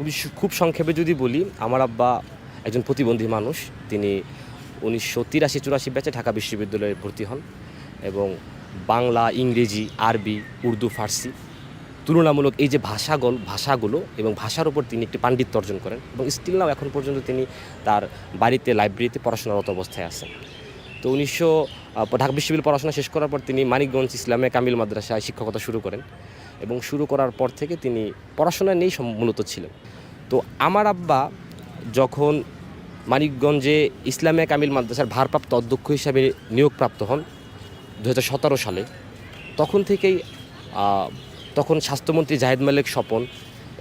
খুবই খুব সংক্ষেপে যদি বলি, আমার আব্বা একজন প্রতিবন্ধী মানুষ। তিনি উনিশশো তিরাশি চুরাশি ব্যাচে ঢাকা বিশ্ববিদ্যালয়ে ভর্তি হন এবং বাংলা, ইংরেজি, আরবি, উর্দু, ফার্সি তুলনামূলক এই যে ভাষাগুলো ভাষাগুলো এবং ভাষার উপর তিনি একটি পাণ্ডিত্য অর্জন করেন এবং স্টিল নাও এখন পর্যন্ত তিনি তার বাড়িতে লাইব্রেরিতে পড়াশোনারত অবস্থায় আছেন। তো উনিশশো ঢাকা বিশ্ববিদ্যালয় পড়াশোনা শেষ করার পর তিনি মানিকগঞ্জ ইসলামে কামিল মাদ্রাসায় শিক্ষকতা শুরু করেন এবং শুরু করার পর থেকে তিনি পড়াশোনা নিয়েই মূলত ছিলেন। তো আমার আব্বা যখন মানিকগঞ্জে ইসলামিয়া কামিল মাদ্রাসার ভারপ্রাপ্ত অধ্যক্ষ হিসাবে নিয়োগপ্রাপ্ত হন দু হাজার সতেরো সালে, তখন থেকেই তখন স্বাস্থ্যমন্ত্রী জাহেদ মালিক স্বপন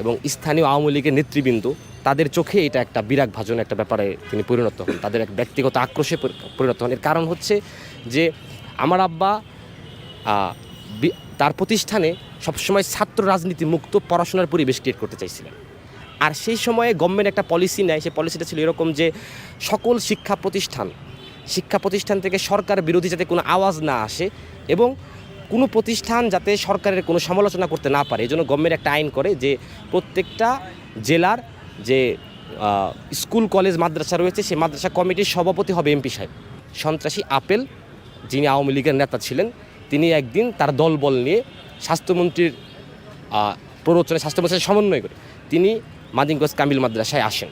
এবং স্থানীয় আওয়ামী লীগের নেতৃবৃন্দ, তাদের চোখে এটা একটা বিরাগ ভাজন, একটা ব্যাপারে তিনি পরিণত হন, তাদের এক ব্যক্তিগত আক্রোশে পরিণত হন। এর কারণ হচ্ছে যে আমার আব্বা তার প্রতিষ্ঠানে সবসময় ছাত্র রাজনীতি মুক্ত পড়াশোনার পরিবেশ ক্রিয়েট করতে চাইছিলেন। আর সেই সময়ে গভর্নমেন্ট একটা পলিসি নেয় সেই পলিসিটা ছিল এরকম যে সকল শিক্ষা প্রতিষ্ঠান শিক্ষা প্রতিষ্ঠান থেকে সরকার বিরোধী যাতে কোনো আওয়াজ না আসে এবং কোনো প্রতিষ্ঠান যাতে সরকারের কোনো সমালোচনা করতে না পারে। এই জন্য গভর্নমেন্ট একটা আইন করে যে প্রত্যেকটা জেলার যে স্কুল কলেজ মাদ্রাসা রয়েছে সেই মাদ্রাসা কমিটির সভাপতি হবে এমপি সাহেব। সন্ত্রাসী আপেল যিনি আওয়ামী লীগের নেতা ছিলেন তিনি একদিন তার দলবল নিয়ে স্বাস্থ্যমন্ত্রীর আহ, প্ররোচনায় স্বাস্থ্যমন্ত্রীর সমন্বয় করে তিনি মানিকগঞ্জ কামিল মাদ্রাসায় আসেন।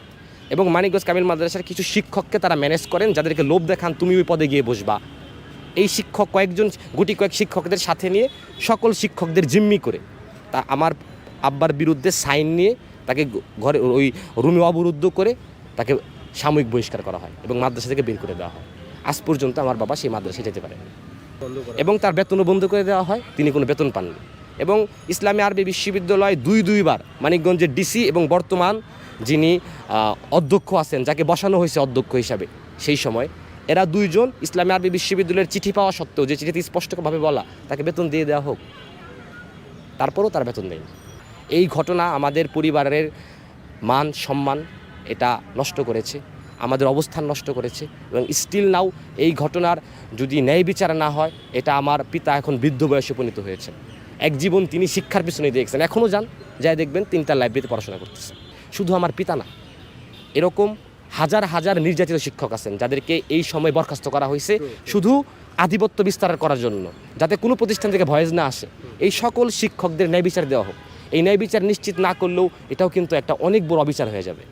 এবং মানিকগঞ্জ কামিল মাদ্রাসার কিছু শিক্ষককে তারা ম্যানেজ করেন, যাদেরকে লোভ দেখান, তুমি ওই পদে গিয়ে বসবা। এই শিক্ষক কয়েকজন, গুটি কয়েক শিক্ষকদের সাথে নিয়ে সকল শিক্ষকদের জিম্মি করে। তা আমার আব্বার বিরুদ্ধে সাইন নিয়ে তাকে ঘরে ওই রুমে অবরুদ্ধ করে তাকে সাময়িক বহিষ্কার করা হয় এবং মাদ্রাসা থেকে বের করে দেওয়া হয়। আজ পর্যন্ত আমার বাবা সেই মাদ্রাসায় যেতে পারেনি। এবং তার বেতনও বন্ধ করে দেওয়া হয়, তিনি কোনো বেতন পাননি। এবং ইসলামী আরবি বিশ্ববিদ্যালয় দুই দুইবার মানিকগঞ্জের ডিসি এবং বর্তমান যিনি অধ্যক্ষ আছেন, যাকে বসানো হয়েছে অধ্যক্ষ হিসাবে সেই সময়, এরা দুইজন ইসলামী আরবি বিশ্ববিদ্যালয়ের চিঠি পাওয়া সত্ত্বেও যে চিঠিতে স্পষ্টভাবে বলা, তাকে বেতন দিয়ে দেওয়া হোক। তারপরেও তার বেতন দেয়নি। এই ঘটনা আমাদের পরিবারের মান, সম্মান, এটা নষ্ট করেছে, আমাদের অবস্থান নষ্ট করেছে এবং স্টিল নাও এই ঘটনার যদি ন্যায় বিচার না হয়, এটা আমার পিতা এখন বৃদ্ধ বয়সে উপনীত হয়েছে এক জীবন তিনি শিক্ষার পিছনে দিয়েছেন এখনও যান, যাই দেখবেন তিনি তার লাইব্রেরিতে পড়াশোনা করতেছেন। শুধু আমার পিতা না, এরকম হাজার হাজার নির্যাতিত শিক্ষক আছেন যাদেরকে এই সময় বরখাস্ত করা হয়েছে শুধু আধিপত্য বিস্তার করার জন্য, যাতে কোনো প্রতিষ্ঠান থেকে ভয়েস না আসে। এই সকল শিক্ষকদের ন্যায় বিচার দেওয়া হোক। এই ন্যায় বিচার নিশ্চিত না করলেও এটাও কিন্তু একটা অনেক বড় অবিচার হয়ে যাবে।